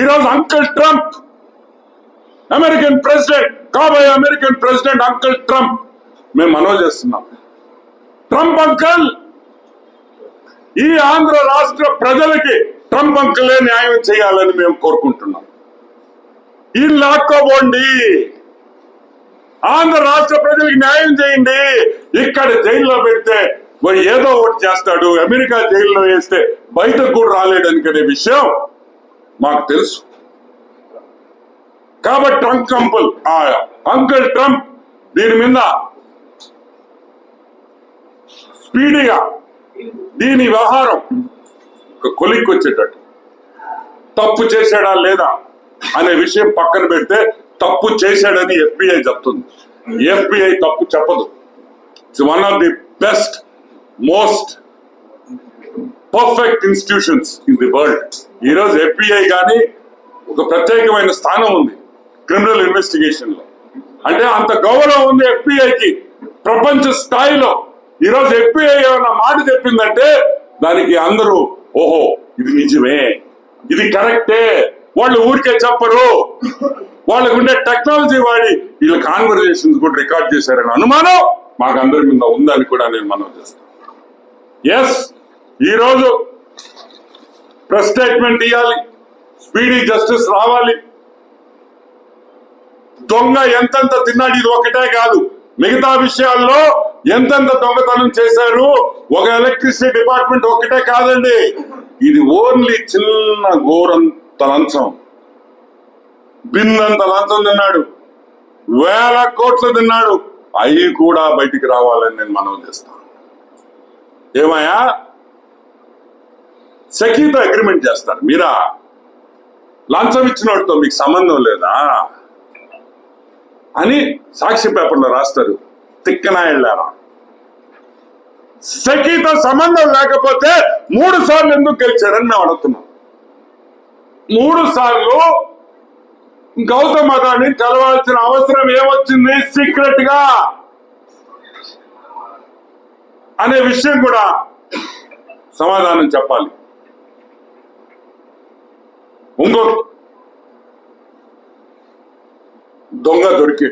ఈరోజు uncle Trump American president కాబోయే American president uncle Trump. మేము మనవి చేస్తున్నాం. ట్రంప్ అంకుల్ ఈ ఆంధ్ర రాష్ట్ర ప్రజలకి ట్రంప్ అంకులే న్యాయం చేయాలని మేము కోరుకుంటున్నాం. ఈ లాక్కోబోండి. ఆంధ్ర రాష్ట్ర ప్రజలకు న్యాయం చేయండి. ఇక్కడ జైల్లో పెడితే వాడు ఏదో ఒకటి చేస్తాడు. అమెరికా జైల్లో వేస్తే బయటకు కూడా రాలేడనుకునే విషయం. మాకు తెలుసు. కాబట్టి ట్రంప్ కంపల్ అంకుల్ ట్రంప్ దీని మీద స్పీడీగా దీని వ్యవహారం కొలిక్కి వచ్చేటట్టు. తప్పు చేశాడా లేదా అనే విషయం పక్కన పెడితే తప్పు చేశాడని ఎఫ్బిఐ చెప్తుంది. ఎఫ్బిఐ తప్పు చెప్పదు. It's one of the best most perfect institutions in the world ఈరోజు ఎఫ్బిఐ కానీ ఒక ప్రత్యేకమైన స్థానం ఉంది క్రిమినల్ ఇన్వెస్టిగేషన్లో. అంటే అంత గౌరవం ఉంది ఎఫ్బిఐకి ప్రపంచ స్థాయిలో. ఈరోజు ఎఫ్బిఐ ఏమైనా మాట చెప్పిందంటే దానికి అందరూ ఓహో ఇది నిజమే ఇది కరెక్టే వాళ్ళు ఊరికే చెప్పరు. వాళ్ళకు ఉండే టెక్నాలజీ వాడి వీళ్ళ కాన్వర్జేషన్స్ కూడా రికార్డ్ చేశారని అనుమానం మాకు అందరి మీద ఉందని కూడా నేను మనం చేస్తాను. ఎస్ ఈరోజు ప్రెస్ స్టేట్మెంట్ ఇవ్వాలి స్పీడీ జస్టిస్ రావాలి. దొంగ ఎంతెంత తిన్నాడు ఇది ఒకటే కాదు. మిగతా విషయాల్లో ఎంతెంత దొంగతనం చేశారు ఒక ఎలక్ట్రిసిటీ డిపార్ట్మెంట్ ఒకటే కాదండి. ఇది ఓన్లీ చిన్న ఘోరంత లంచం బిన్నంత లంచం తిన్నాడు. వేల కోట్లు తిన్నాడు. అవి కూడా బయటికి రావాలని నేను మనం చేస్తాను ఏమయ్యా? సఖీతో అగ్రిమెంట్ చేస్తారు. మీరా? లంచం ఇచ్చినోడితో మీకు సంబంధం లేదా? అని సాక్షి పేపర్లో రాస్తారు. తిక్కనాయళ్ళారా? సఖీతో సంబంధం లేకపోతే మూడు సార్లు ఎందుకు గెలిచారని మేము అడుగుతున్నాం. మూడు సార్లు గౌతమ్ అదాని కలవాల్సిన అవసరం ఏమొచ్చింది? సీక్రెట్గా అనే విషయం కూడా సమాధానం చెప్పాలి. ఉందో దొంగ దొరికే.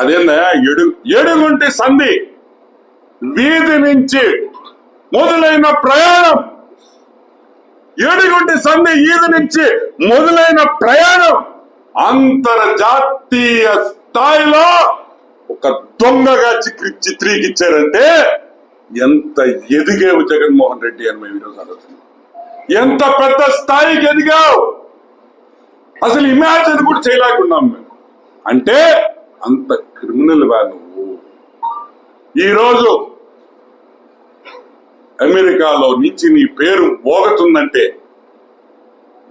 అదేందా ఎడు ఏడుగుంటి సంధి వీధి నుంచి మొదలైన ప్రయాణం. ఏడుగుంటి సంధి ఈది నుంచి మొదలైన ప్రయాణం. అంతర్జాతీయ స్థాయిలో ఒక దొంగగా చిత్రీ చిత్రీకిచ్చారంటే ఎంత ఎదిగేవు జగన్మోహన్ రెడ్డి అని మేము ఈరోజు అడుగుతున్నాం ఎంత పెద్ద స్థాయికి ఎదిగావు అసలు ఇమాజిన్ కూడా చేయలేకున్నాం మేము. అంటే అంత క్రిమినల్ వా నువ్వు? ఈరోజు అమెరికాలో నుంచి నీ పేరు మోగుతుందంటే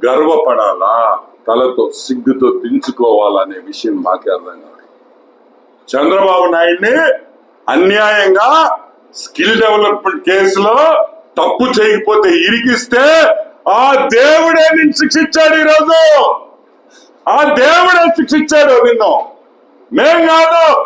గర్వపడాలా? తలతో సిగ్గుతో దించుకోవాలనే విషయం మాకే అర్థం కాదు. చంద్రబాబు నాయుడిని అన్యాయంగా స్కిల్ డెవలప్మెంట్ కేసులో తప్పు చేయకపోతే ఇరికిస్తే ఆ దేవుడే నిన్ను శిక్షించాడు ఈరోజు. ఆ దేవుడే శిక్షించాడు నిన్ను. మేం కాదు